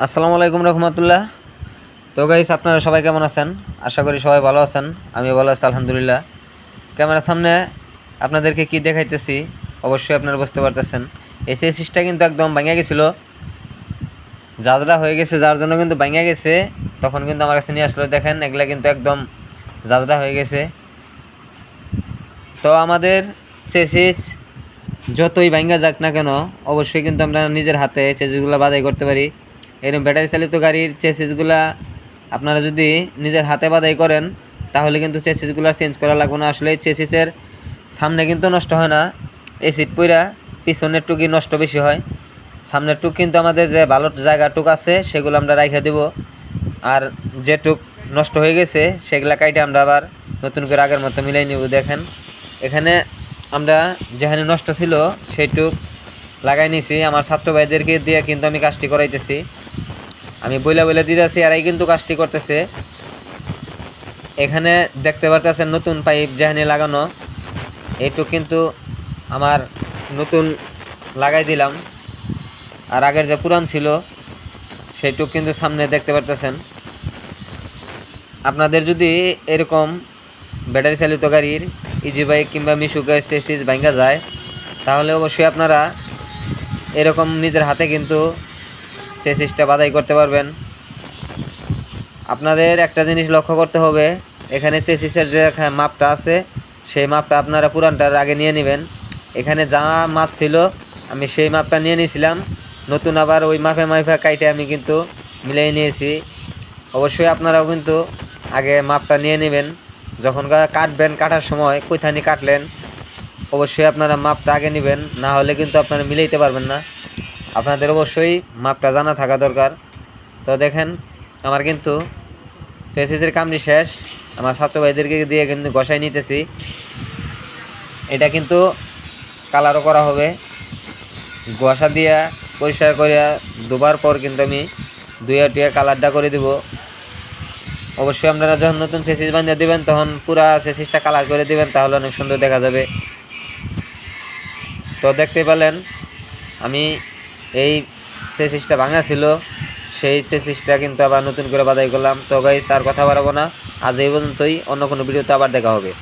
আসসালামু আলাইকুম রহমতুল্লাহ। তো গাইস আপনারা সবাই কেমন আছেন? আশা করি সবাই ভালো আছেন আমি ভালো আছি, আলহামদুলিল্লাহ। ক্যামেরার সামনে আপনাদেরকে কি দেখাইতেছি, অবশ্যই আপনারা বুঝতে পারতেছেন। এই সিসটা কিন্তু একদম ভাঙে গেছিল। জাজরা হয়ে গেছে, যার জন্য কিন্তু ভাঙে গেছে। তখন কিন্তু আমার কাছে নিয়ে আসলো, দেখেন, এগুলা কিন্তু একদম জাজরা হয়ে গেছে। তো আমাদের চেসিস যতই ভাঙ্গা যাক না কেন, অবশ্যই কিন্তু আমরা নিজের হাতে চেসিসগুলো বাদাই করতে পারি। এরকম ব্যাটারি চালিত গাড়ির চেসিসগুলা আপনারা যদি নিজের হাতে বাদাই করেন, তাহলে কিন্তু চেসিসগুলো চেঞ্জ করা লাগবে না। আসলে চেসিসের সামনে কিন্তু নষ্ট হয় না। এই সিট পইরা পিছনের টুকি নষ্ট বেশি হয়। সামনের টুক কিন্তু আমাদের যে ভালো জায়গা টুক আছে, সেগুলো আমরা রাইখে দেব। আর যে টুক নষ্ট হয়ে গেছে, সেগুলা কাইটে আমরা আবার নতুন করে আগের মতো মিলাই নিব। দেখেন, এখানে আমরা যেখানে নষ্ট ছিল, সেইটুক লাগাই নিছি, আমার ছাত্র ভাইদেরকে দিয়ে কিন্তু আমি কাজটি করাইতেছি। আমি বইলা বইলা দিতেছি, আর এই কিন্তু কাজটি করতেছে। এখানে দেখতে পারতেছেন নতুন পাইপ যেখানে লাগানো। এইটুক কিন্তু আমার নতুন লাগাই দিলাম। আর আগের যে পুরান ছিল, সেইটুক কিন্তু সামনে দেখতে পারতেছেন। আপনাদের যদি এরকম ব্যাটারি চালিত গাড়ির ইজি বাইক কিংবা মিশুকের চেসিস ভাঙ্গা যায়, তাহলে অবশ্যই আপনারা এরকম নিজের হাতে কিন্তু চেসিসটা বাদাই করতে পারবেন। আপনাদের একটা জিনিস লক্ষ্য করতে হবে, এখানে চেসিসের যে মাপটা আছে, সেই মাপটা আপনারা পুরানটার আগে নিয়ে নেবেন। এখানে যা মাপ ছিল, আমি সেই মাপটা নিয়ে নিয়েছিলাম। নতুন আবার ওই মাপে মাপে কাইটে আমি কিন্তু মিলিয়ে নিয়েছি। অবশ্যই আপনারাও কিন্তু আগে মাপটা নিয়ে নেবেন। যখন কাটবেন, কাটার সময় কোথানি কাটলেন অবশ্যই আপনারা মাপটা আগে নেবেন, না হলে কিন্তু আপনারা মিলাইতে পারবেন না। আপনাদের অবশ্যই মাপটা জানা থাকা দরকার। তো দেখেন, আমার কিন্তু চেসিসের কামটি শেষ। আমার ছাত্র ভাইদেরকে দিয়ে কিন্তু গসাই নিতেছি। এটা কিন্তু কালারও করা হবে। গসা দিয়া পরিষ্কার করিয়া দুবার পর কিন্তু আমি দুইয়া টুয়া কালারটা করে দিব। অবশ্যই আপনারা যখন নতুন চেসিস বানিয়ে দেবেন, তখন পুরা সেসিসটা কালার করে দিবেন, তাহলে অনেক সুন্দর দেখা যাবে। তো দেখতে পেলেন, আমি এই চেসিসটা ভাঙা ছিল, সেই চেসিসটা কিন্তু আবার নতুন করে বাদাই করলাম। তো গাই তার কথা বাড়াবো না। আজ এই পর্যন্তই, অন্য কোনো ভিডিওতে আবার দেখা হবে।